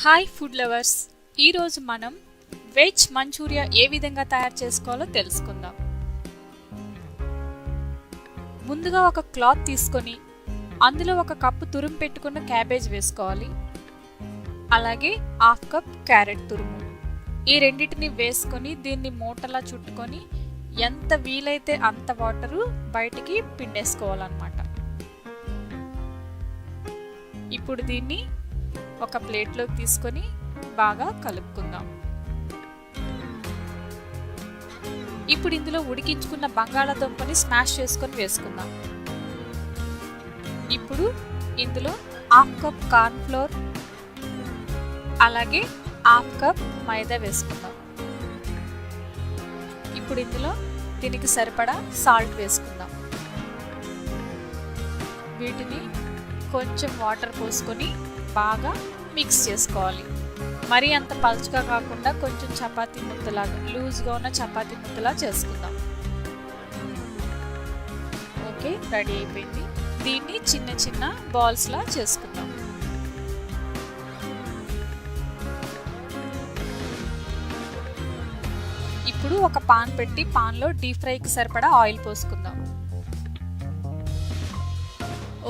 Hi food lovers. ఈరోజు మనం veg Manchuria ఏ విధంగా తయారు చేసుకోవాలో తెలుసుకుందాం. ముందుగా ఒక క్లాత్ తీసుకొని అందులో ఒక కప్పు తురుము పెట్టుకున్న క్యాబేజ్ వేసుకోవాలి. అలాగే హాఫ్ కప్ క్యారెట్ తురుము. ఈ రెండింటిని వేసుకొని దీన్ని మూటలా చుట్టుకొని ఎంత వీలైతే అంత వాటరు బయటికి పిండేసుకోవాలన్నమాట. ఇప్పుడు దీన్ని ఒక ప్లేట్లోకి తీసుకొని బాగా కలుపుకుందాం. ఇప్పుడు ఇందులో ఉడికించుకున్న బంగాళాదుంపని స్మాష్ చేసుకొని వేసుకుందాం. ఇప్పుడు ఇందులో హాఫ్ కప్ కార్న్ ఫ్లోర్ అలాగే హాఫ్ కప్ మైదా వేసుకుందాం. ఇప్పుడు ఇందులో దీనికి సరిపడా సాల్ట్ వేసుకుందాం. వీటిని కొంచెం వాటర్ పోసుకొని బాగా మిక్స్ చేసుకోవాలి. మరీ అంత పలుచగా కాకుండా కొంచెం చపాతీ ముద్దలాగా లూజ్గా ఉన్న చపాతీ ముద్దలా చేసుకుందాం. ఓకే రెడీ అయిపోయింది. దీన్ని చిన్న చిన్న బాల్స్లా చేసుకుందాం. ఇప్పుడు ఒక పాన్ పెట్టి పాన్లో డీప్ ఫ్రైకి సరిపడా ఆయిల్ పోసుకుందాం.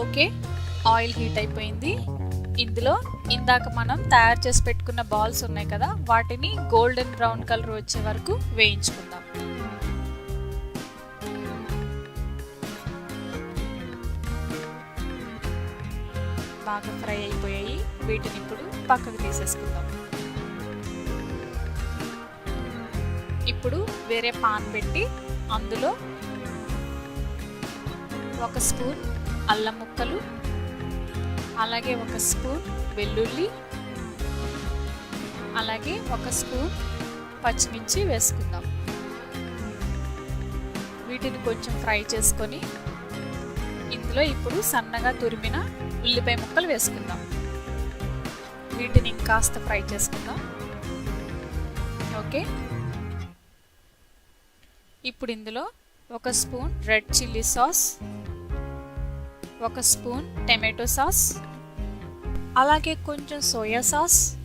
ఓకే ఆయిల్ హీట్ అయిపోయింది. ఇందులో ఇందాక మనం తయారు చేసి పెట్టుకున్న బాల్స్ ఉన్నాయి కదా వాటిని గోల్డెన్ బ్రౌన్ కలర్ వచ్చే వరకు వేయించుకుందాం. బాగా ఫ్రై అయిపోయాయి. వీటిని ఇప్పుడు పక్కకు తీసేసుకుందాం. ఇప్పుడు వేరే పాన్ పెట్టి అందులో ఒక స్పూన్ అల్లం ముక్కలు అలాగే ఒక స్పూన్ వెల్లుల్లి అలాగే ఒక స్పూన్ పచ్చిమిర్చి వేసుకుందాం. వీటిని కొంచెం ఫ్రై చేసుకొని ఇందులో ఇప్పుడు సన్నగా తురిమిన ఉల్లిపాయ ముక్కలు వేసుకుందాం. వీటిని ఇంకాస్త ఫ్రై చేసుకుందాం. ఓకే? ఇప్పుడు ఇందులో ఒక స్పూన్ రెడ్ చిల్లీ సాస్ ఒక స్పూన్ టమాటో సాస్ అలాగే కొంచెం సోయా సాస్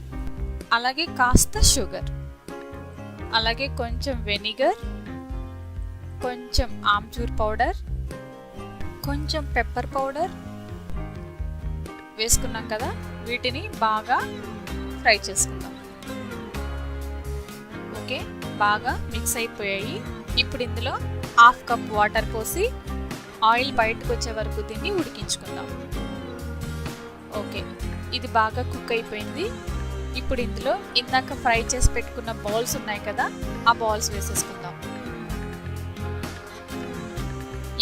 అలాగే కాస్త షుగర్ అలాగే కొంచెం వెనిగర్ కొంచెం ఆమ్చూర్ పౌడర్ కొంచెం పెప్పర్ పౌడర్ వేసుకున్నాం కదా వీటిని బాగా ఫ్రై చేసుకుందాం. ఓకే బాగా మిక్స్ అయిపోయాయి. ఇప్పుడు ఇందులో హాఫ్ కప్ వాటర్ పోసి ఆయిల్ బయటకు వచ్చే వరకు దీన్ని ఉడికించుకుందాం. ఓకే ఇది బాగా కుక్ అయిపోయింది. ఇప్పుడు ఇందులో ఇందాక ఫ్రై చేసి పెట్టుకున్న బౌల్స్ ఉన్నాయి కదా ఆ బౌల్స్ వేసేసుకుందాం.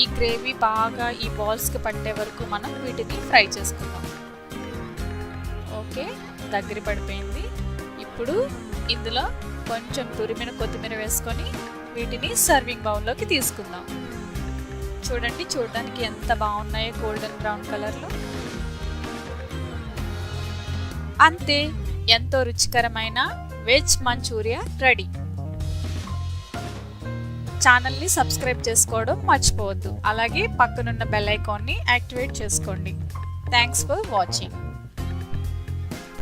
ఈ గ్రేవీ బాగా ఈ బాల్స్కి పట్టే వరకు మనం వీటిని ఫ్రై చేసుకుందాం. ఓకే దగ్గర పడిపోయింది. ఇప్పుడు ఇందులో కొంచెం తురిమిన కొత్తిమీర వేసుకొని వీటిని సర్వింగ్ బౌల్లోకి తీసుకుందాం. చూడండి చూడడానికి ఎంత బాగున్నాయో గోల్డెన్ బ్రౌన్ కలర్లో అంతే ఎంతో రుచికరమైన వెజ్ మంచూరియా రెడీ ఛానల్ని సబ్స్క్రైబ్ చేసుకోవడం మర్చిపోవద్దు. అలాగే పక్కనున్న బెల్ ఐకాన్ని యాక్టివేట్ చేసుకోండి. Thanks for watching